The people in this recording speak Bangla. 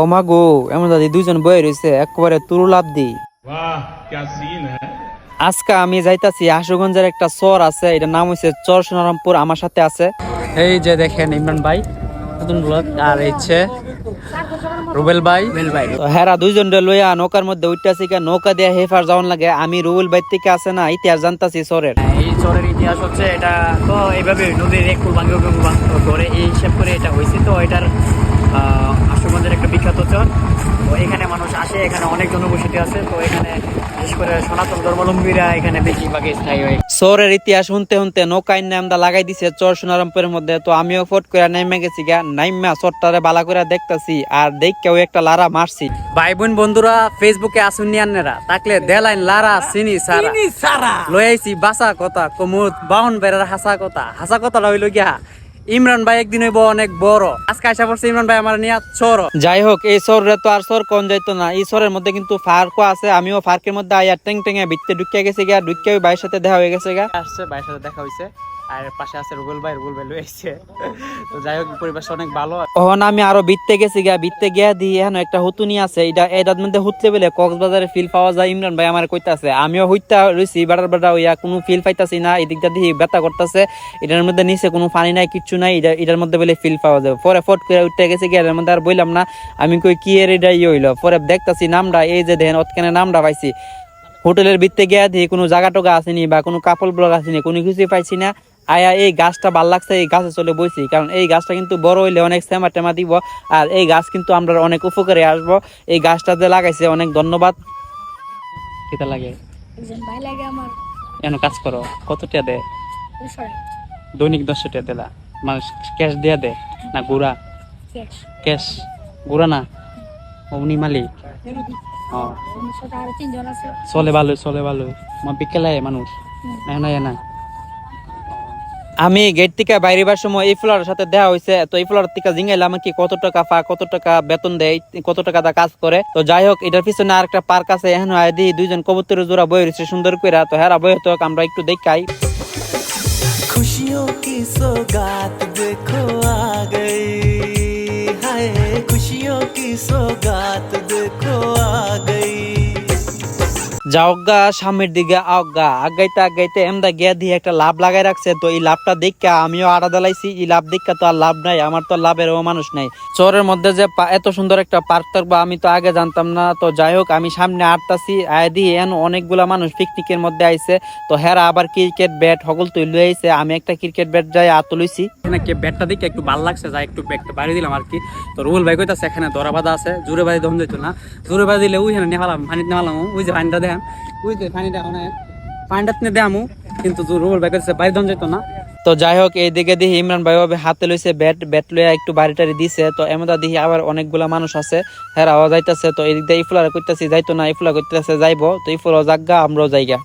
ওমাগো এমন দাদি দুজন বয়ে রয়েছে একবারে তুরু লাভ দি। আজকে আমি যাইতাছি আশুগঞ্জের একটা চর আছে এটা নাম হচ্ছে চর সোনারামপুর আমার সাথে আছে। এই যে দেখেন ইমরান ভাই নতুন ব্লগ আর ইচ্ছে রুবেল ভাই। রুবেল ভাই। হেরা দুইজন লইয়া নৌকার মধ্যে উঠতেছি কে নৌকা দিয়ে হেফার যাওয়ান লাগে আমি রুবেল ভাই থেকে আছে না ইতিহাস জানতাছি চরের। এই চরের ইতিহাস হচ্ছে এটা তো এইভাবে নদীর এক কুল ভাঙ্গে করে এই হিসাব করে এটা হয়েছে তো এটার আশুগঞ্জের একটা বিখ্যাত চর তো এখানে মানুষ আসে এখানে অনেক জনবসতি আছে। তো এখানে বিশেষ করে সনাতন ধর্মাবলম্বীরা এখানে বেশিরভাগই স্থায়ী হয় চরের ইতিহাস শুনতে শুনতে নৌকায় নামদা লাগাই দিছে চর সোনারামপুরের মধ্যে। তো আমিও ফট করে নেমে গেছি গা। নাইমা চরটারে বালা করে দেখতাছি আর দেখ একটা লারা মারছি। ভাই বোন বন্ধুরা ফেসবুকে আসুন নিয়ান্নেরা তাকলে দেলাইন লারা চিনি সারা। লই আইছি বাসা কথা কমুদ বাউন বেড়ার হাসা কথা। হাসা কথাটা হইল গিয়া ইমরান ভাই একদিন হইব অনেক বড়। আজকে আসা পড়ছে ইমরান ভাই আমার নিয়ে চর যাই হোক এই সরে তো আর সর কোন যাইতো না। এই সরের মধ্যে কিন্তু ফার্কও আছে। আমিও ফার্কের মধ্যে আয়া টেং টেঙে ভিত্তে ঢুকিয়ে গেছে গা। ঢুকিয়ে ভাইয়ের সাথে দেখা হয়ে গেছে গা। আসছে ভাইয়ের সাথে দেখা হইছে। আর পাশে আছে রুবেল ভাই রুবেল ভাই লই আইছে তো যাই হোক, পরিবেশ অনেক ভালো। আমি আরও গেছি গিয়া দিয়ে এখন একটা হুতুনি আছে এটা এটার মধ্যে হুতলে বলে কক্সবাজারে ফিল পাওয়া যায়, ইমরান ভাই আমার কইতাছে। আমিও হইতা রইছি, বাড়ার বাড়া কোনো ফিল পাইতাছি না দিয়ে ব্যথা করতেছে। এটার মধ্যে নিচে কোনো পানি নাই, কিচ্ছু নাই এটা এটার মধ্যে বলে ফিল পাওয়া যাবে। পরে ফট করে উঠতে গেছে গিয়ে, এটার মধ্যে আর বললাম না। আমি কই, কি এর এটা ইয়ে হইল? পরে দেখতাছি নামটা এই যে দেখেন, অতখানে নামটা পাইছি। হোটেলের ভিতরে গিয়া দিয়ে কোনো জায়গা টোকা আসেনি বা কোনো কাপড় ব্লক আসেনি, কোনো কিছুই পাইছি না। আয়া এই গাছটা ভালো লাগছে এই গাছে চলে বইছি। কারণ এই গাছটা কিন্তু বড় হইলে অনেক সেমা টেমা দিব আর এই গাছ কিন্তু আমরা অনেক উপকারে আসব। এই গাছটাতে লাগাইছে অনেক ধন্যবাদ। কিতা লাগে? ভাই লাগে আমার। এন কাজ করো কত টাকা দে? দৈনিক দশশো টাকা দিলা। মানুষ ক্যাশ দিয়া দে না গুড়া? ক্যাশ। গুড়া না? অমনি মালিক? আমার চলে ভালো চলে ভালো মা বিকেলে মানুষ। না না? আমি গেট থেকে বাইরে বার সময় এই ফ্লোর সাথে দেওয়া হয়েছে। তো এই ফ্লোর থেকে জিঙ্গাইলে কি কত টাকা ফা কত টাকা বেতন দেয়, কত টাকা দা কাজ করে। তো যাই হোক, এটার পিছনে আর একটা পার্ক আছে, এখন আইডি দুইজন কবুতর জোড়া বই রয়েছে সুন্দর করে তো হেরা বই তো আমরা একটু দেখাই। খুশিও কি দেখো হায়, খুশিও কি যাওগা সামনের দিকে আওগা। আগাইতে আগাইতে এমদা গিয়া দিয়ে একটা লাভ লাগাই রাখছে। তো এই লাভটা দেখা আমিও আড়া দালাইছি এই লাভ দেখা তো আর লাভ নাই, আমার তো লাভের ও মানুষ নাই। চরের মধ্যে যে এত সুন্দর একটা পার্ক থাকব, আমি তো আগে জানতাম না। তো যাই হোক, আমি সামনে আটতাছি, আয় দিয়ে এন অনেকগুলা মানুষ পিকনিকের মধ্যে আইছে। তো হেরা আবার ক্রিকেট ব্যাট সকল তুই লই আইছে। আমি একটা ক্রিকেট ব্যাট যাই আত লইছি। এখানে ব্যাটটা দেখে একটু ভালো লাগছে, যাই একটু ব্যাগটা বাড়ি দিলাম আর কি। তো রুবেল ভাই কইতাছে, এখানে ধরা বাঁধা আছে। জোরে বাড়ি দম দিত না। জোরে বাড়ি দিলে ওইখানে নেহালাম পানিতে নেহালাম ওই যে পানিটা দেখেন। ওই পানিটা অনেক পানিটা নিয়ে কিন্তু রুবেল ভাই কইতাছে বাড়ি দম যেত না। তো যাই হোক, এইদিকে দেখি ইমরান ভাই ভাবে হাতে লইছে ব্যাট ব্যাট লইয়া একটু বাড়িটারি দিছে। তো এমন দেখি আবার অনেকগুলা মানুষ আছে হ্যাঁ যাইতাছে। তো এদিক দিয়ে ইফুলার করতেছি, যাইতো না ইফুলা করতেছে, যাইবো। তো ইফুলা জাগা আমরাও জায়গা